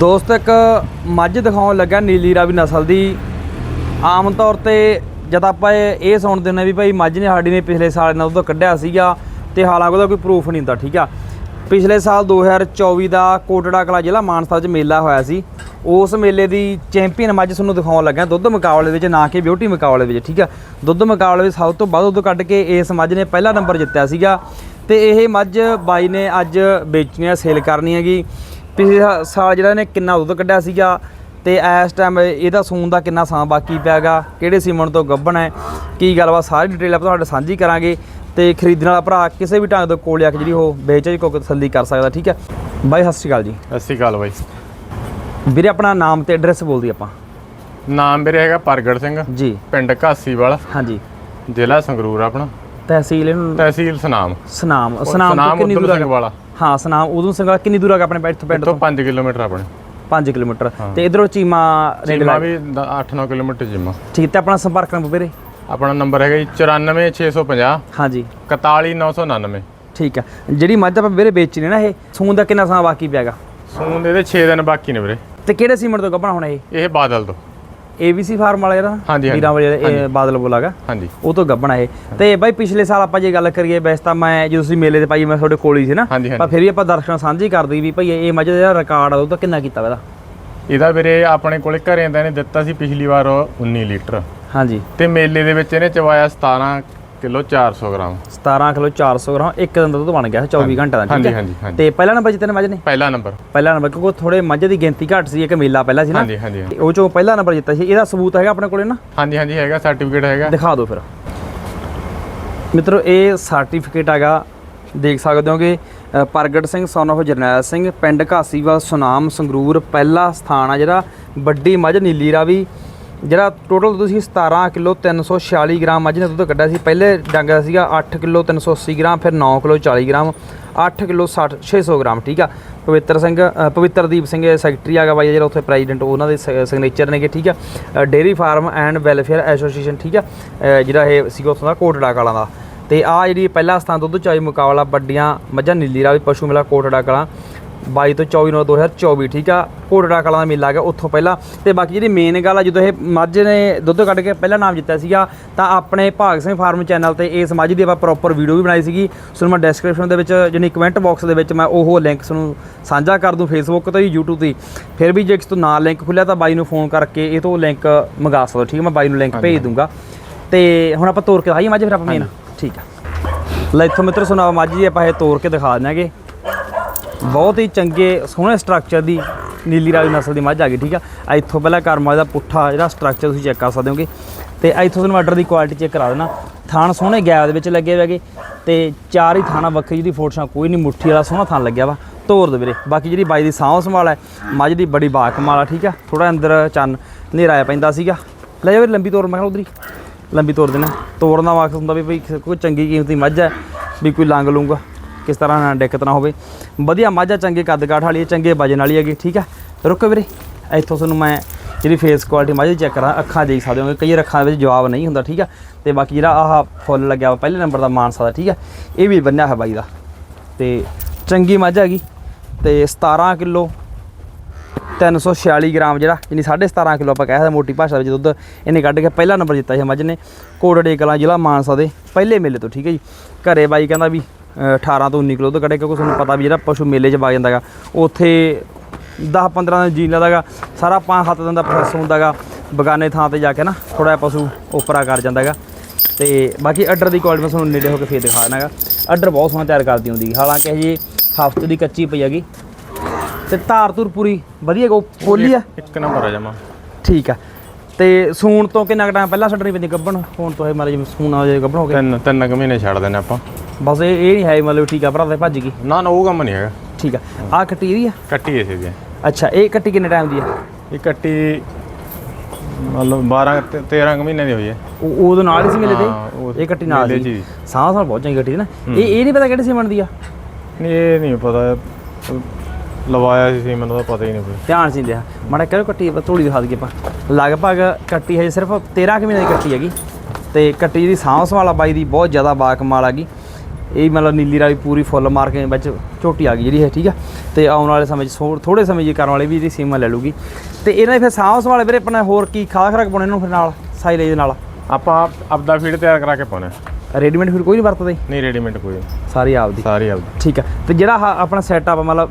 ਦੋਸਤ, ਇੱਕ ਮੱਝ ਦਿਖਾਉਣ ਲੱਗਾ ਨੀਲੀ ਰਾਵੀ ਨਸਲ ਦੀ। ਆਮ ਤੌਰ ਤੇ ਜਦ ਆਪਾਂ ਇਹ ਇਹ ਸੁਣਦੇ ਨੇ ਵੀ ਭਾਈ ਮੱਝ ਨੇ ਸਾਡੀ ਨੇ ਪਿਛਲੇ ਸਾਲ ਨਾਲ ਉਹਦਾ ਕੱਢਿਆ ਸੀਗਾ ਤੇ ਹਾਲਾਂਕਿ ਉਹਦਾ ਕੋਈ ਪ੍ਰੂਫ ਨਹੀਂ ਹੁੰਦਾ, ਠੀਕ ਆ। ਪਿਛਲੇ ਸਾਲ 2024 ਦਾ ਕੋਟੜਾ ਕਲਾ ਜ਼ਿਲ੍ਹਾ ਮਾਨਸਾ 'ਚ ਮੇਲਾ ਹੋਇਆ ਸੀ। ਉਸ ਮੇਲੇ ਦੀ ਚੈਂਪੀਅਨ ਮੱਝ ਤੁਹਾਨੂੰ ਦਿਖਾਉਣ ਲੱਗਾ ਦੁੱਧ ਮੁਕਾਬਲੇ ਵਿੱਚ, ਨਾ ਕਿ ਬਿਊਟੀ ਮੁਕਾਬਲੇ ਵਿੱਚ, ਠੀਕ ਆ। ਦੁੱਧ ਮੁਕਾਬਲੇ ਵਿੱਚ ਸਭ ਤੋਂ ਵੱਧ ਦੁੱਧ ਕੱਢ ਕੇ ਇਸ ਮੱਝ ਨੇ ਪਹਿਲਾ ਨੰਬਰ ਜਿੱਤਿਆ ਸੀਗਾ। ਤੇ ਇਹ ਮੱਝ ਬਾਈ ਨੇ ਅੱਜ ਵੇਚਣੀ ਆ, ਸੇਲ ਕਰਨੀ ਹੈਗੀ। ਪਿਛਲੇ ਸਾ- ਸਾਲ ਜਿਹੜਾ ਨੇ ਕਿੰਨਾ ਦੁੱਧ ਕੱਢਿਆ ਸੀਗਾ ਤੇ ਇਸ ਟਾਈਮ ਇਹਦਾ ਸੂਣ ਦਾ ਕਿੰਨਾ ਸਮਾਂ ਬਾਕੀ ਪਿਆਗਾ ਕਿਹੜੇ ਸੀਮਨ ਤੋਂ ਗੱਭਣ ਹੈ ਕੀ ਗੱਲਬਾਤ ਸਾਰੀ ਡਿਟੇਲ ਆਪਾਂ ਤੁਹਾਡੇ ਸਾਂਝੀ ਕਰਾਂਗੇ ਤੇ ਖਰੀਦਣ ਵਾਲਾ ਭਰਾ ਕਿਸੇ ਵੀ ਢੰਗ ਦੇ ਕੋਲ ਆ ਕੇ ਜਿਹੜੀ ਉਹ ਵੇਚ ਕੋ ਤਸੱਲੀ ਕਰ ਸਕਦਾ ਠੀਕ ਹੈ? ਬਾਈ ਸਤਿ ਸ਼੍ਰੀ ਅਕਾਲ ਜੀ। ਸਤਿ ਸ਼੍ਰੀ ਅਕਾਲ ਬਾਈ। ਵੀਰੇ ਆਪਣਾ ਨਾਮ ਤੇ ਐਡਰੈਸ ਬੋਲ ਦੀ ਆਪਾਂ। ਨਾਮ ਮੇਰੇ ਹੈਗਾ ਪ੍ਰਗਟ ਸਿੰਘ। ਜੀ। ਪਿੰਡ ਘਾਸੀਵਾਲ। ਹਾਂਜੀ। ਜ਼ਿਲ੍ਹਾ ਸੰਗਰੂਰ ਆਪਣਾ। ਤਹਿਸੀਲ ਇਹਨੂੰ ਤਹਿਸੀਲ ਸਨਾਮ। ਸਨਾਮ। ਸਨਾਮ ਤੋਂ ਕਿੰਨੀ ਦੂਰ ਸਿੰਘ ਆ ਵਾਲਾ। ਹਾਂ ਸਨਾਮ ਉਦੋਂ ਸਿੰਘ ਵਾਲਾ ਕਿੰਨੀ ਦੂਰ ਆ ਆਪਣੇ ਪਿੰਡ ਤੋਂ ਪਿੰਡ ਤੋਂ? 5 ਕਿਲੋਮੀਟਰ ਆਪਣੇ। 5 ਕਿਲੋਮੀਟਰ। ਤੇ ਇਧਰੋਂ ਚੀਮਾ ਲੱਗ ਵੀ 8-9 ਕਿਲੋਮੀਟਰ ਜਿਮਾ ਠੀਕ ਤੇ ਆਪਣਾ ਸੰਪਰਕ ਨੰਬਰ ਵੀਰੇ ਆਪਣਾ ਨੰਬਰ ਹੈਗਾ ਜੀ 94650 ਹਾਂਜੀ। 41999 ਠੀਕ ਆ। ਜਿਹੜੀ ਮੱਝ ਆਪਾਂ ਵੀਰੇ ਵੇਚਣੀ ਨਾ ਇਹ ਸੂਣ ਦਾ ਕਿੰਨਾ ਸਮਾਂ ਬਾਕੀ ਪਿਆਗਾ ਸੂਨ ਦੇ 6 ਦਿਨ ਬਾਕੀ ਨੇ ਵੀਰੇ। ਤੇ ਕਿਹੜੇ ਸੀਮੈਂਟ ਤੋਂ ਕੱਪਣਾ ਹੁਣ ਇਹ? ਇਹ ਬਾਦਲ ਤੋਂ। ABC ਫਾਰਮ ਵਾਲਾ ਜਿਹੜਾ ਹਾਂਜੀ, ਹਾਂਜੀ। ਵੀਰਾਂ ਵਾਲੇ ਇਹ ਬਾਦਲ ਬੋਲਾਗਾ ਹਾਂਜੀ। ਉਹ ਤੋਂ ਗੱਬਣਾ ਇਹ। ਤੇ ਬਾਈ ਪਿਛਲੇ ਸਾਲ ਆਪਾਂ ਜੇ ਗੱਲ ਕਰੀਏ ਵੈਸੇ ਤਾਂ ਮੈਂ ਜਦੋਂ ਤੁਸੀਂ ਮੇਲੇ ਤੇ ਪਾਈ ਮੈਂ ਤੁਹਾਡੇ ਕੋਲ ਹੀ ਸੀ ਨਾ। ਹਾਂਜੀ, ਪਰ। ਫਿਰ ਵੀ ਆਪਾਂ ਦਰਸ਼ਕਾਂ ਸਾਂਝੀ ਕਰਦੀ ਵੀ ਭਾਈ ਇਹ ਮੱਝ ਦਾ ਜਿਹੜਾ ਰਿਕਾਰਡ ਆ ਉਹ ਤਾਂ ਕਿੰਨਾ ਕੀਤਾ ਵਾ ਇਹਦਾ? ਇਹਦਾ ਵੀਰੇ ਆਪਣੇ ਕੋਲੇ ਘਰੇ ਦਾ ਇਹਨੇ ਦਿੱਤਾ ਸੀ ਪਿਛਲੀ ਵਾਰ 19 ਲੀਟਰ। ਹਾਂਜੀ। ਤੇ ਮੇਲੇ ਦੇ ਵਿੱਚ ਇਹਨੇ ਚਵਾਇਆ 17 ਕਿਲੋ 400 ਗ੍ਰਾਮ। 17 ਕਿਲੋ 400 ਗ੍ਰਾਮ ਇੱਕ ਦਿਨ ਦਾ ਦੁੱਧ ਬਣ ਗਿਆ ਸੀ 24 ਘੰਟਿਆਂ ਦਾ ਠੀਕ ਹੈ? ਹਾਂਜੀ, ਹਾਂਜੀ। ਤੇ ਪਹਿਲਾ ਨੰਬਰ ਜਿੱਤਨੇ ਮੱਝ ਨੇ? ਪਹਿਲਾ ਨੰਬਰ। ਪਹਿਲਾ ਨੰਬਰ ਕਿਉਂਕਿ ਥੋੜੇ ਮੱਝ ਦੀ ਗਿਣਤੀ ਘੱਟ ਸੀ ਇੱਕ ਮੇਲਾ ਪਹਿਲਾਂ ਸੀ ਨਾ। ਹਾਂਜੀ ਉਹ ਚੋਂ ਪਹਿਲਾ ਨੰਬਰ ਜਿੱਤਿਆ ਸੀ। ਇਹਦਾ ਸਬੂਤ ਹੈਗਾ ਆਪਣੇ ਕੋਲੇ ਨਾ? ਹਾਂਜੀ ਹਾਂਜੀ ਹੈਗਾ ਸਰਟੀਫਿਕੇਟ ਹੈਗਾ। ਦਿਖਾ ਦਿਓ ਫਿਰ। ਮਿੱਤਰੋ ਇਹ ਸਰਟੀਫਿਕੇਟ ਹੈਗਾ ਦੇਖ ਸਕਦੇ ਹੋਗੇ ਅ, ਪ੍ਰਗਟ ਸਿੰਘ ਸਨ of ਜਰਨੈਲ ਸਿੰਘ ਪਿੰਡ ਘਾਸੀਵਾਲ ਸੁਨਾਮ ਸੰਗਰੂਰ ਪਹਿਲਾ ਸਥਾਨ ਆ ਜਿਹੜਾ। ਵੱਡੀ ਮੱਝ ਨੀਲੀ ਰਾਵੀ ਜਿਹੜਾ ਟੋਟਲ ਤੁਸੀਂ 17 ਕਿਲੋ 346 ਗ੍ਰਾਮ ਮੱਝ ਨੇ ਦੁੱਧ ਕੱਢਿਆ ਸੀ ਪਹਿਲੇ ਡੰਗ ਦਾ ਸੀਗਾ 8 ਕਿਲੋ 380 ਗ੍ਰਾਮ ਫਿਰ 9 ਕਿਲੋ 40 ਗ੍ਰਾਮ 8 ਕਿਲੋ 60 600 ਗ੍ਰਾਮ ਠੀਕ ਆ? ਪਵਿੱਤਰ ਸਿੰਘ ਅ, ਪਵਿੱਤਰਦੀਪ ਸਿੰਘ ਸੈਕਟਰੀ ਆਗਾ ਬਾਈ ਜਿਹੜਾ ਉੱਥੇ ਪ੍ਰੈਜ਼ੀਡੈਂਟ ਉਹਨਾਂ ਦੇ ਸਿਗਨੇਚਰ ਨੇਗੇ ਠੀਕ ਆ? Dairy farm and welfare association ਠੀਕ ਆ? ਜਿਹੜਾ ਇਹ ਸੀਗਾ ਉੱਥੋਂ ਦਾ ਕੋਟੜਾ ਕਲਾਂ ਦਾ। ਤੇ ਆ ਜਿਹੜੀ ਪਹਿਲਾ ਸਥਾਨ ਦੁੱਧ ਚਾਈ ਮੁਕਾਬਲਾ ਵੱਡੀਆਂ ਮੱਝਾਂ ਨੀਲੀ ਰਾਵੀ ਪਸ਼ੂ ਮੇਲਾ ਕੋਟੜਾ ਕਲਾਂ। 22 ਤੋਂ 24 ਨਵੰਬਰ 2024 ਠੀਕ ਆ? ਕੋਟੜਾ ਕਲਾਂ ਦਾ ਮੇਲਾ ਗਿਆ ਉੱਥੋਂ ਪਹਿਲਾਂ। ਤੇ ਬਾਕੀ ਜਿਹੜੀ ਮੇਨ ਗੱਲ ਆ ਜਦੋਂ ਇਹ ਮੱਝ ਨੇ ਦੁੱਧ ਕੱਢ ਕੇ ਪਹਿਲਾ ਨਾਮ ਜਿੱਤਿਆ ਸੀਗਾ ਤਾਂ ਆਪਣੇ ਭਾਗ ਸਿੰਘ ਫਾਰਮ ਚੈਨਲ ਤੇ ਇਸ ਮੱਝ ਦੀ ਆਪਾਂ ਪ੍ਰੋਪਰ ਵੀਡੀਓ ਵੀ ਬਣਾਈ ਸੀਗੀ। ਸੋ ਮੈਂ ਡਿਸਕ੍ਰਿਪਸ਼ਨ ਦੇ ਵਿੱਚ ਜਿਹਨੀ ਕਮੈਂਟ ਬਾਕਸ ਦੇ ਵਿੱਚ ਮੈਂ ਉਹ ਲਿੰਕ ਤੁਹਾਨੂੰ ਸਾਂਝਾ ਕਰ ਦੂੰ ਫੇਸਬੁੱਕ ਤੇ YouTube ਤੇ ਫਿਰ ਵੀ ਜੇ ਕਿਸ ਤੋਂ ਨਾ ਲਿੰਕ ਖੁੱਲਿਆ ਤਾਂ ਬਾਈ ਨੂੰ ਫੋਨ ਕਰਕੇ ਇਹ ਤੋਂ ਲਿੰਕ ਮੰਗਾ ਸਕਦਾ। ਠੀਕ ਹੈ ਮੈਂ ਬਾਈ ਨੂੰ ਲਿੰਕ ਭੇਜ ਦੂੰਗਾ। ਤੇ ਹੁਣ ਆਪਾਂ ਤੋਰ ਕੇ ਆਈਏ ਮੱਝ ਫਿਰ ਆਪਾਂ ਮੇਨ ਠੀਕ ਆ। ਲੈ ਇੱਥੋਂ ਮਿੱਤਰ ਸੁਣਾਓ ਮੱਝ ਜੀ ਆਪਾਂ ਇਹ ਤੋਰ ਕੇ ਦਿਖਾ ਦਿਆਂਗੇ। ਬਹੁਤ ਹੀ ਚੰਗੇ, ਸੋਹਣੇ ਸਟਰਕਚਰ ਦੀ ਨੀਲੀ ਰਾਵੀ ਨਸਲ ਦੀ ਮੱਝ ਆ ਗਈ, ਠੀਕ ਆ? ਆ ਇੱਥੋਂ ਪਹਿਲਾਂ ਕਰਮਾ ਦਾ ਪੁੱਠਾ ਜਿਹੜਾ ਸਟਰਕਚਰ ਤੁਸੀਂ ਚੈੱਕ ਕਰ ਸਕਦੇ ਹੋਗੇ। ਤੇ ਇੱਥੋਂ ਤੁਹਾਨੂੰ ਆਰਡਰ ਦੀ ਕੁਆਲਿਟੀ ਚੈੱਕ ਕਰਾ ਦੇਣਾ। ਥਾਣ ਸੋਹਣੇ ਗੈਪ ਦੇ ਵਿੱਚ ਲੱਗੇ ਹੋਏਗੇ ਤੇ ਚਾਰ ਹੀ ਥਾਣਾ ਵੱਖਰੀ ਜਿਹਦੀ ਫੋਟੋਆਂ, ਕੋਈ ਨਹੀਂ ਮੁੱਠੀ ਵਾਲਾ ਸੋਹਣਾ ਥਾਣ ਲੱਗਿਆ ਵਾ। ਤੋਰ ਦੇ ਵੀਰੇ। ਬਾਕੀ ਜਿਹੜੀ ਬਾਈ ਦੀ ਸਾਂਭ ਸੰਭਾਲ ਹੈ, ਮੱਝ ਦੀ ਬੜੀ ਬਾਕਮਾਲ ਆ, ਠੀਕ ਆ? ਥੋੜਾ ਅੰਦਰ ਚੰਨ ਹਨੇਰਾ ਪੈਂਦਾ ਸੀਗਾ। ਲੈ ਜਾ ਵੀਰੇ, ਲੰਬੀ ਤੋਰ, ਮੈਂ ਕਿਹਾ ਉਧਰੀ ਲੰਬੀ ਤੋਰ ਦੇਣਾ ਤੋੜਨ ਦਾ ਮਕਸਦ ਹੁੰਦਾ ਵੀ ਭਈ ਕੋਈ ਚੰਗੀ ਕੀਮਤੀ ਮੱਝ ਹੈ, ਵੀ ਕੋਈ ਲੰਗ ਲੂੰਗਾ। ਕਿਸ ਤਰ੍ਹਾਂ ਨਾ ਦਿੱਕਤ ਨਾ ਹੋਵੇ। ਵਧੀਆ ਮੱਝ ਆ ਚੰਗੇ ਕੱਦ ਕਾਠ ਵਾਲੀ ਹੈ, ਚੰਗੇ ਵਜਨ ਵਾਲੀ ਹੈਗੀ, ਠੀਕ ਹੈ? ਰੁਕੋ ਵੀਰੇ, ਇੱਥੋਂ ਤੁਹਾਨੂੰ ਮੈਂ ਜਿਹੜੀ ਫੇਸ ਕੁਆਲਿਟੀ ਮੱਝ ਚੈੱਕ ਕਰਾਂ, ਅੱਖਾਂ ਦੇਖ ਸਕਦੇ ਹੋਗੇ, ਕਈ ਅੱਖਾਂ ਵਿੱਚ ਜਵਾਬ ਨਹੀਂ ਹੁੰਦਾ, ਠੀਕ ਆ ਤੇ ਬਾਕੀ ਜਿਹੜਾ ਆਹ ਫੁੱਲ ਲੱਗਿਆ ਵਾ, ਪਹਿਲੇ ਨੰਬਰ ਦਾ ਮਾਨਸਾ ਦਾ, ਠੀਕ ਆ ਇਹ ਵੀ ਬੰਨਿਆ ਹੈ ਬਾਈ ਦਾ। ਤੇ ਚੰਗੀ ਮੱਝ ਹੈਗੀ, ਤੇ 17 ਕਿਲੋ 346 ਗ੍ਰਾਮ ਜਿਹੜਾ, ਯਾਨੀ 17.5 ਕਿਲੋ ਆਪਾਂ ਕਹਿ ਸਕਦੇ ਮੋਟੀ ਭਾਸ਼ਾ ਵਿੱਚ ਦੁੱਧ ਇਹਨੇ ਕੱਢ ਕੇ ਪਹਿਲਾ ਨੰਬਰ ਜਿੱਤਾ ਸੀ ਮੱਝ ਨੇ, ਕੋਟੜੇ ਕਲਾਂ ਜ਼ਿਲ੍ਹਾ ਮਾਨਸਾ ਦੇ ਪਹਿਲੇ ਮੇਲੇ ਤੋਂ, ਠੀਕ ਹੈ ਜੀ? ਘਰੇ ਬਾਈ ਕਹਿੰਦਾ ਵੀ 18 ਤੋਂ 19 ਕਿਲੋ ਦੁੱਧ ਕੱਢੇ ਕਿਉਂਕਿ ਤੁਹਾਨੂੰ ਪਤਾ ਵੀ ਜਿਹੜਾ ਪਸ਼ੂ ਮੇਲੇ 'ਚ ਵਗ ਜਾਂਦਾਗਾ ਉੱਥੇ 10 15 ਦਿਨ ਜੀ ਲੈਂਦਾਗਾ ਸਾਰਾ ਪੰਜ ਸੱਤ ਦਿਨ ਦਾ ਪ੍ਰੋਸੈਸ ਹੁੰਦਾਗਾ ਬਗਾਨੇ ਥਾਂ ਤੇ ਜਾ ਕੇ ਨਾ ਥੋੜਾ ਪਸ਼ੂ ਉਪਰਾ ਕਰ ਜਾਂਦਾਗਾ। ਤੇ ਬਾਕੀ ਆਰਡਰ ਦੀ ਕੁਆਲਿਟੀ ਮੈਂ ਤੁਹਾਨੂੰ ਨੇੜੇ ਹੋ ਕੇ ਫੇਰ ਦਿਖਾ ਦੇਣਾਗਾ ਆਰਡਰ ਬਹੁਤ ਸੋਹਣਾ ਤਿਆਰ ਕਰਦੀ ਹੁੰਦੀ ਹਾਲਾਂਕਿ ਹਜੇ ਹਫ਼ਤੇ ਦੀ ਕੱਚੀ ਪਈ ਹੈਗੀ। ਤੇ ਧਾਰ ਧੁਰ ਪੂਰੀ ਵਧੀਆ ਕੋ ਖੋਲੀ ਆ? ਇੱਕ ਨੰਬਰ ਆ ਜਮਾ। ਠੀਕ ਆ। ਤੇ ਸੂਣ ਤੋਂ ਕਿੰਨਾ ਕੁ ਟਾਈਮ ਪਹਿਲਾਂ ਛੱਡਣੀ ਪੈਂਦੀ ਗੱਭਣ ਹੁਣ ਤੋਂ ਇਹ ਮਤਲਬ ਜਿਵੇਂ ਸੂਣ ਆ ਜੇ ਗੱਭਣ ਹੋ ਗਿਆ ਤਿੰਨ ਤਿੰਨ ਕੁ ਮਹੀਨੇ ਛੱਡ ਦਿੰਦੇ ਆਪਾਂ। ਬਸ ਇਹ ਇਹ ਨਹੀਂ ਹੈ ਮਤਲਬ ਠੀਕ ਆ ਭਰਾ ਤੇ ਭੱਜ ਗਈ। ਨਾ ਨਾ ਉਹ ਕੰਮ ਨਹੀਂ ਹੈਗਾ। ਠੀਕ ਆ। ਆ ਕੱਟੀ ਦੀ ਆ? ਕੱਟੀ ਇਸੇ ਦੀ ਅੱਛਾ ਇਹ ਕੱਟੀ ਕਿੰਨੇ ਟਾਈਮ ਦੀ ਆ? ਇਹ ਕੱਟੀ ਮਤਲਬ 12 ਤੇ 13 ਕੁ ਮਹੀਨੇ ਦੀ ਹੋਈ ਹੈ। ਉਹ ਉਹਦੇ ਨਾਲ ਹੀ ਸੀ ਮੇਲੇ ਹਾਂ, ਉਹ ਤੇ ਇਹ ਕੱਟੀ ਨਾਲ ਮੇਲੇ 'ਚ ਸੀ ਹੀ। ਸਾਹ ਸਾਲ ਬਹੁਤ ਚੰਗੀ ਕੱਟੀ ਸੀ ਨਾ। ਇਹ ਇਹ ਨਹੀਂ ਪਤਾ ਕਿਹੜੇ ਸੀ ਬਣਦੀ ਆ? ਨਹੀਂ ਇਹ ਨਹੀਂ ਪਤਾ। ਲਵਾਇਆ ਸੀ ਮੈਨੂੰ ਤਾਂ ਪਤਾ ਹੀ ਨਹੀਂ ਕੋਈ। ਧਿਆਨ ਸੀ ਦਿਆ। ਮਾੜਾ ਕਰੋ ਕੱਟੀ ਥੋੜੀ ਦਿਖਾ ਦਈਏ ਆਪਾਂ। ਲਗਭਗ ਕੱਟੀ ਹਜੇ ਸਿਰਫ 13 ਕੁ ਮਹੀਨੇ ਦੀ ਕੱਟੀ ਹੈਗੀ। ਤੇ ਕੱਟੀ ਦੀ ਸਾਂਭ ਸੰਭਾਲਾ ਬਾਈ ਦੀ ਬਹੁਤ ਜ਼ਿਆਦਾ ਬਾਕਮਾਲ ਹੈਗੀ ਇਹ ਮਤਲਬ ਨੀਲੀ ਰਾਵੀ ਪੂਰੀ ਫੁੱਲ ਮਾਰ ਕੇ ਵਿੱਚ ਝੋਟੀ ਆ ਗਈ ਜਿਹੜੀ ਹੈ, ਠੀਕ ਆ? ਤੇ ਆਉਣ ਵਾਲੇ ਸਮੇਂ 'ਚ ਸੋ- ਥੋੜੇ ਸਮੇਂ ਜੀ ਕਰਨ ਵਾਲੇ ਵੀ ਇਹਦੀ ਸੀਮਾ ਲੈ ਲੂਗੀ। ਤੇ ਇਹਨਾਂ ਦੇ ਫਿਰ ਸਾਂਭ ਸੰਭਾਲ ਵੀਰੇ, ਆਪਣਾ ਹੋਰ ਕੀ ਖਾਸ ਖਰਾਕ ਪਾਉਣੇ ਇਹਨੂੰ ਫਿਰ ਨਾਲ ਸਾਈਲੇਜ ਦੇ ਨਾਲ? ਆਪਾਂ ਆਪ- ਆਪਦਾ ਫੀਡ ਤਿਆਰ ਕਰਾ ਕੇ ਪਾਉਣਾ ਰੈਡੀਮੇਡ ਫਿਰ ਕੋਈ ਨਹੀਂ ਵਰਤਦੇ? ਨਹੀਂ ਰੈਡੀਮੇਡ ਕੋਈ ਨਹੀਂ। ਸਾਰੀ ਆਪਦੀ। ਸਾਰੀ ਆਪਦੀ। ਠੀਕ ਆ। ਤੇ ਜਿਹੜਾ ਆਹ ਆਪਣਾ ਸੈਟਅਪ ਮਤਲਬ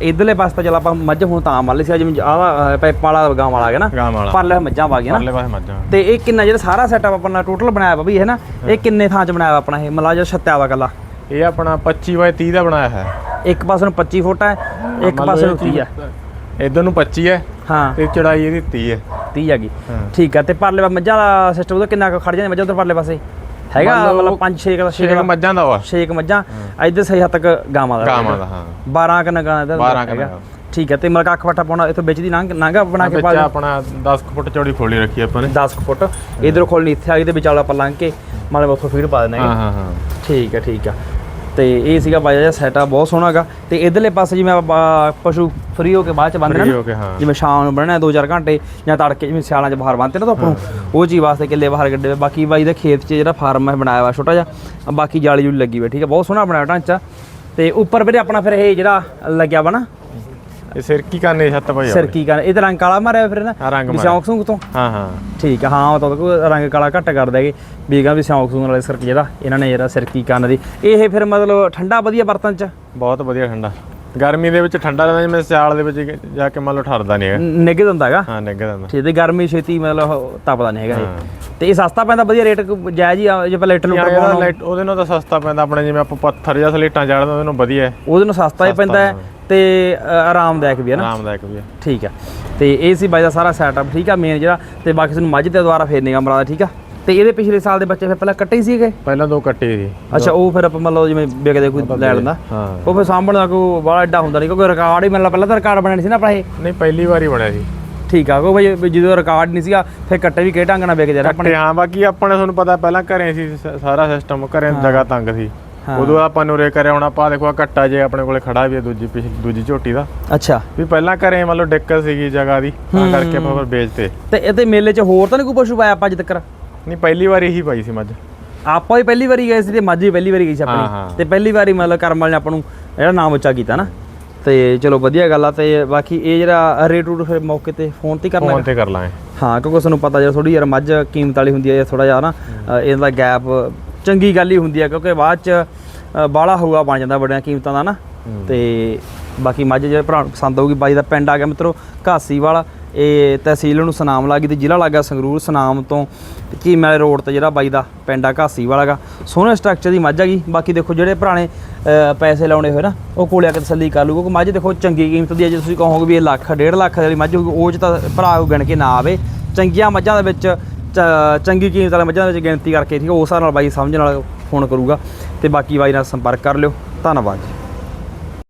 ਇਧਰਲੇ ਪਾਸੇ ਤਾਂ ਚਲ ਆਪਾਂ ਮੱਝ ਹੁਣ ਤਾਂ ਮੰਨ ਲਈ ਸੀ ਜਿਵੇਂ ਆਹ ਪੈਪ ਵਾਲਾ ਗਾਂ ਵਾਲਾ ਗਿਆ ਨਾ? ਗਾਂ ਵਾਲਾ। ਪਰਲੇ ਮੱਝਾਂ ਆ ਗਈਆਂ ਨਾ। ਪਰਲੇ ਪਾਸੇ ਮੱਝਾਂ। ਤੇ ਇਹ ਕਿੰਨਾ ਜਿਹੜਾ ਸਾਰਾ ਸੈਟਅਪ ਆਪਣਾ ਟੋਟਲ ਬਣਾਇਆ ਵਾ ਵੀ ਇਹ ਨਾ ਇਹ ਕਿੰਨੇ ਥਾਂ 'ਚ ਬਣਾਇਆ ਵਾ ਆਪਣਾ ਇਹ? ਮਤਲਬ ਜਿਹੜਾ ਛੱਤਿਆ ਵਾ ਕੱਲਾ। ਇਹ ਆਪਣਾ 25 ਬਾਏ 30 ਦਾ ਬਣਾਇਆ ਹੈ। ਇੱਕ ਪਾਸੇ ਨੂੰ 25 ਫੁੱਟ ਹੈ ਇੱਕ ਪਾਸੇ ਨੂੰ 30 ਹੈ। ਇਧਰ ਨੂੰ 25 ਹੈ ਹਾਂ। ਤੇ ਚੜਾਈ ਇਹਦੀ 30 ਹੈ। 30 ਹੈਗੀ। ਹਾਂ। ਠੀਕ ਆ ਤੇ ਪਰਲੇ ਪਾਸੇ ਮੱਝਾਂ ਦਾ ਸਿਸਟਮ ਉਹਦਾ ਕਿੰਨਾ ਕੁ ਖੜ ਜਾਂਦੇ? ਮੱਝਾਂ ਉਧਰ ਪਰਲੇ ਪਾਸੇ? ਹੈਗਾ ਮਤਲਬ 5 6 ਦਾ 6 ਛੇ ਕੁ ਮੱਝਾਂ ਦਾ ਵਾ। ਛੇ ਕੁ ਮੱਝਾਂ ਇੱਧਰ ਸਹੀ ਹੱਦ ਤੱਕ ਗਾਵਾਂ ਦਾ ਗਾਵਾਂ ਦਾ ਹਾਂ। 12 ਕ ਨਗਾਂ ਦਾ 12 ਕੁ ਹੈਗਾ। ਨਗਾਂ। ਠੀਕ ਹੈ ਤੇ ਮਤਲਬ ਅੱਖ ਵੱਟਾ ਪਾਉਣਾ ਇੱਥੋਂ ਵਿੱਚ ਦੀ ਨੰਗ ਨਾਂਗਾ ਬਣਾ ਕੇ ਪਾ ਆਪਣਾ 10 ਕੁ ਫੁੱਟ ਚੌੜੀ ਖੋਲੀ ਰੱਖੀ ਆਪਾਂ ਨੇ। 10 ਕੁ ਫੁੱਟ। ਇਧਰੋਂ ਖੋਲਣੀ ਇੱਥੇ ਆ ਤੇ ਵਿਚਾਲਾ ਆਪਾਂ ਲੰਘ ਕੇ ਮਤਲਬ ਉੱਥੋਂ ਫੀਡ ਪਾ ਦਿੰਦੇ ਹਾਂ ਹਾਂ ਹਾਂ। ਠੀਕ ਹੈ ਠੀਕ ਆ ਤੇ ਇਹ ਸੀਗਾ ਬਾਈ ਦਾ ਸੈਟਅਪ ਬਹੁਤ ਸੋਹਣਾ ਹੈਗਾ ਤੇ ਇਧਰਲੇ ਪਾਸੇ ਜਿਵੇਂ ਆਪਾਂ ਪਸ਼ੂ ਫਰੀ ਹੋ ਕੇ ਬਾਅਦ ਚ Free ਨਾ ਹੋ ਕੇ, ਹਾਂ। ਜਿਵੇਂ ਸ਼ਾਮ ਨੂੰ ਬੰਨਣਾ 2-4 ਘੰਟੇ ਜਾਂ ਤੜਕੇ ਜਿਵੇਂ ਸਿਆਲਾਂ 'ਚ ਬਾਹਰ ਬੰਨਤੇ ਨਾ ਤਾਂ ਆਪਾਂ ਨੂੰ ਉਹ ਚੀਜ਼ ਵਾਸਤੇ ਕਿੱਲੇ ਬਾਹਰ ਗੱਡੇ। ਬਾਕੀ ਬਾਈ ਦੇ ਖੇਤ 'ਚ ਜਿਹੜਾ ਫਾਰਮ ਹੈ ਬਣਾਇਆ ਵਾ ਛੋਟਾ ਜਿਹਾ ਬਾਕੀ ਜਾਲੀ ਜੂਲੀ ਲੱਗੀ ਹੋਈ ਠੀਕ ਹੈ ਬਹੁਤ ਸੋਹਣਾ ਬਣਾਇਆ ਢਾਂਚਾ ਤੇ ਉੱਪਰ ਵੀਰੇ ਆਪਣਾ ਫਿਰ ਇਹ ਜਿਹੜਾ ਲੱਗਿਆ ਵਾ ਨਾ ਇਹ ਸਿਰ ਕੀ ਕਰਨੇ ਛੱਤ ਭਾਈ ਸਿਰ ਕੀ ਕਰ ਇਹ ਤਾਂ ਰੰਗ ਕਾਲਾ ਮਾਰਿਆ ਫਿਰ ਨਾ ਹਾਂ, ਰੰਗ ਵੀ ਮਾਰਿਆ। ਸਿਉਂਕ ਸੂੰਕ ਤੋਂ? ਹਾਂ ਹਾਂ। ਠੀਕ ਆ ਹਾਂ ਉਹ ਤਾਂ ਕੋਈ ਰੰਗ ਕਾਲਾ ਘੱਟ ਕਰ ਦੇਗੇ ਵੀਗਾ ਵੀ ਸਿਉਂਕ ਸੂੰਕ ਵਾਲੇ ਸਿਰਕ ਜਿਹੜਾ ਇਹਨਾਂ ਨੇ ਜਿਹੜਾ ਸਿਰਕੀ ਕੰਨ ਦੀ ਇਹ ਫਿਰ ਮਤਲਬ ਠੰਡਾ ਵਧੀਆ ਬਰਤਨ ਚ? ਬਹੁਤ ਵਧੀਆ ਠੰਡਾ। ਗਰਮੀ ਦੇ ਵਿੱਚ ਠੰਡਾ ਰਹਿੰਦਾ ਜਿਵੇਂ ਸਿਆਲ ਦੇ ਵਿੱਚ ਜਾ ਕੇ ਮੰਨ ਲਓ ਠਰਦਾ ਨਹੀਂ ਹੈਗਾ। ਨਿੱਘ ਦਿੰਦਾ ਹੈਗਾ? ਹਾਂ ਨਿੱਘ ਜਾਂਦਾ ਠੀਕ ਤੇ ਗਰਮੀ ਛੇਤੀ ਮਤਲਬ ਤਪਦਾ ਨਹੀਂ ਹੈਗਾ। ਇਹ। ਤੇ ਇਹ ਸਸਤਾ ਪੈਂਦਾ ਵਧੀਆ ਰੇਟ ਜਾਇਜ਼ ਹੀ ਜੇ ਆਪਾਂ ਲੈਟਰ ਲੂਟਰ ਪਾਉਣਾ ਉਹਦੇ ਨਾਲ ਤਾਂ ਸਸਤਾ ਪੈਂਦਾ ਆਪਣੇ ਜਿਵੇਂ ਆਪਾਂ ਪੱਥਰ ਜਾਂ ਸਲੇਟਾਂ ਚੜਦੇ ਉਹਦੇ ਨਾਲ ਵਧੀਆ ਹੈ। ਉਹਦੇ ਨੂੰ ਸਸਤਾ ਹੀ ਪੈਂਦਾ। ਤੇ ਆਰਾਮਦਾਇਕ ਵੀ ਹੈ ਨਾ। ਆਰਾਮਦਾਇਕ ਵੀ ਹੈ। ਠੀਕ ਆ ਤੇ ਇਹ ਸੀ ਬਾਈ ਦਾ ਸਾਰਾ ਸੈਟਅਪ ਠੀਕ ਆ ਮੇਨ ਜਿਹੜਾ। ਤੇ ਬਾਕੀ ਤੁਹਾਨੂੰ ਮੱਝ ਤੇ ਦੁਆਰਾ ਫੇਰਨੇਗਾ ਮਰਾਦਾ ਠੀਕ ਆ। ਤੇ ਇਹਦੇ ਪਿਛਲੇ ਸਾਲ ਦੇ ਬੱਚੇ ਫਿਰ ਪਹਿਲਾਂ ਕੱਟੇ ਹੀ ਸੀਗੇ? ਪਹਿਲਾਂ ਦੋ ਕੱਟੇ ਸੀ। ਅੱਛਾ ਉਹ ਫਿਰ ਆਪਾਂ ਮੰਨ ਲਓ ਜਿਵੇਂ ਵਿਕਦੇ ਕੋਈ ਲੈ ਲੈਂਦਾ। ਉਹ ਫਿਰ ਸਾਂਭਣ ਦਾ ਕੋਈ ਬੜਾ ਐਡਾ ਹੁੰਦਾ ਨਹੀਂ ਕਿਉਂਕਿ ਰਿਕਾਰਡ ਹੀ ਮਤਲਬ ਪਹਿਲਾਂ ਤਾਂ ਰਿਕਾਰਡ ਬਣਾਣੀ ਸੀ ਨਾ ਆਪਣਾ ਇਹ। ਨਹੀਂ ਪਹਿਲੀ ਵਾਰੀ ਬਣਿਆ ਸੀ। ਠੀਕ ਆ ਕੋ ਭਾਈ ਜਦੋਂ ਰਿਕਾਰਡ ਨਹੀਂ ਸੀਗਾ ਫਿਰ ਕੱਟੇ ਵੀ ਕਿਹ ਢੰਗ ਨਾਲ ਵਿਕਦੇ ਰਹੇ ਆਪਣੇ? ਹਾਂ ਬਾਕੀ ਆਪਣੇ ਤੁਹਾਨੂੰ ਪਤਾ ਪਹਿਲਾਂ ਘਰੇ ਸੀ ਸਾਰਾ ਸਿਸਟਮ ਘਰੇ ਜਗ੍ਹਾ ਤੰਗ ਸੀ। ਉਦੋਂ ਆਪਾਂ ਨੂੰ ਰੇ ਕਰਿਆ ਹੁਣ ਆਪਾਂ ਦੇਖੋ ਆਹ ਕੱਟਾ ਜੇ ਆਪਣੇ ਕੋਲੇ ਖੜਾ ਵੀ ਹੈ ਦੂਜੀ ਪਿਛਲੀ ਦੂਜੀ ਝੋਟੀ ਦਾ। ਅੱਛਾ। ਵੀ ਪਹਿਲਾਂ ਘਰੇ ਮੰਨ ਲਓ ਦਿੱਕਤ ਸੀਗੀ ਜਗ੍ਹਾ ਦੀ ਤਾਂ ਕਰਕੇ ਆਪਾਂ ਫਿਰ ਵੇਚਤੇ। ਤੇ ਇਹਦੇ ਮੇਲੇ 'ਚ ਹੋਰ ਤਾਂ ਨਹੀਂ ਕੋਈ ਪਸ਼ੂ ਪਾਇਆ ਆਪਾਂ ਅੱਜ ਤੱਕ ਨਹੀਂ ਪਹਿਲੀ ਵਾਰੀ ਹੀ ਪਾਈ ਸੀ ਮੱਝ। ਆਪਾਂ ਹੀ ਪਹਿਲੀ ਵਾਰੀ ਗਏ ਸੀ ਤੇ ਮੱਝ ਵੀ ਪਹਿਲੀ ਵਾਰੀ ਗਈ ਸੀ ਹਾਂ, ਆਪਣੀ। ਤੇ ਪਹਿਲੀ ਵਾਰੀ ਮਤਲਬ ਕਰਮ ਵਾਲੇ ਨੇ ਆਪਾਂ ਨੂੰ ਜਿਹੜਾ ਨਾਮ ਉੱਚਾ ਕੀਤਾ ਨਾ। ਤੇ ਚਲੋ ਵਧੀਆ ਗੱਲ ਆ ਤੇ ਬਾਕੀ ਇਹ ਜਿਹੜਾ ਰੇਟ ਰੂਟ ਫਿਰ ਮੌਕੇ ਤੇ ਫੋਨ ਤੇ ਹੀ ਕਰਨਾ ਫੋਨ ਤੇ ਕਰ ਲਾਂਗੇ। ਹਾਂ ਕਿਉਂਕਿ ਤੁਹਾਨੂੰ ਪਤਾ ਜੇ ਥੋੜੀ ਯਾਰ ਮੱਝ ਕੀਮਤ ਵਾਲੀ ਹੁੰਦੀ ਹੈ ਜਾਂ ਥੋੜਾ ਜਿਹਾ ਨਾ ਅ, ਇਹਦਾ ਗੈਪ ਚੰਗੀ ਗੱਲ ਹੀ ਹੁੰਦੀ ਹੈ ਕਿਉਂਕਿ ਬਾਅਦ ਚ ਬਾਲਾ ਹੋਊਗਾ ਬਣ ਜਾਂਦਾ ਬੜੀਆਂ ਕੀਮਤਾਂ ਦਾ ਨਾ। ਤੇ ਬਾਕੀ ਮੱਝ ਜੇ ਭਰਾ ਨੂੰ ਪਸੰਦ ਆਊਗੀ ਬਾਈ ਦਾ ਪਿੰਡ ਆ ਗਿਆ ਮਿੱਤਰੋ ਘਾਸੀ ਵਾਲਾ। ਇਹ ਤਹਿਸੀਲ ਨੂੰ ਸੁਨਾਮ ਲੱਗੀ ਤੇ ਜ਼ਿਲ੍ਹਾ ਲੱਗਾ ਸੰਗਰੂਰ ਸੁਨਾਮ ਤੋਂ ਕੀਮੈਲ ਰੋਡ ਤੇ ਜਿਹੜਾ ਬਾਈ ਦਾ ਪਿੰਡ ਆ, ਘਾਸੀ ਵਾਲਾ ਗਾ। ਸੋਹਣੇ ਸਟਰਕਚਰ ਦੀ ਮੱਝ ਹੈਗੀ ਬਾਕੀ ਦੇਖੋ ਜਿਹੜੇ ਪੁਰਾਣੇ ਪੈਸੇ ਲਾਉਣੇ ਹੋਏ ਨਾ, ਉਹ ਕੋਲੇ ਆ ਕੇ ਤਸੱਲੀ ਕਰ ਲੂ ਕਿਉਂਕਿ ਮੱਝ ਦੇਖੋ ਚੰਗੀ ਕੀਮਤ ਦੀ ਹੈ ਜੇ ਤੁਸੀਂ ਕਹੋਗੇ ਵੀ ਇਹ ਲੱਖ, ਡੇਢ ਲੱਖ ਵਾਲੀ ਮੱਝ ਹੋਊਗੀ, ਉਹ ਚ ਤਾਂ ਭਰਾ ਉਹ ਗਿਣ ਕੇ ਨਾ ਆਵੇ। ਚੰਗੀਆਂ ਮੱਝਾਂ ਦੇ ਵਿੱਚ, ਚ- ਚੰਗੀ ਕੀਮਤ ਵਾਲੇ ਮੱਝਾਂ ਦੇ ਵਿੱਚ ਗਿਣਤੀ ਕਰਕੇ ਠੀਕ ਹੈ ਉਸ ਹਿਸਾਬ ਨਾਲ ਬਾਈ ਸਮਝ ਨਾਲ ਫੋਨ ਕਰੂਗਾ। ਤੇ ਬਾਕੀ ਬਾਈ ਨਾਲ ਸੰਪਰਕ ਕਰ ਲਿਓ। ਧੰਨਵਾਦ ਜੀ।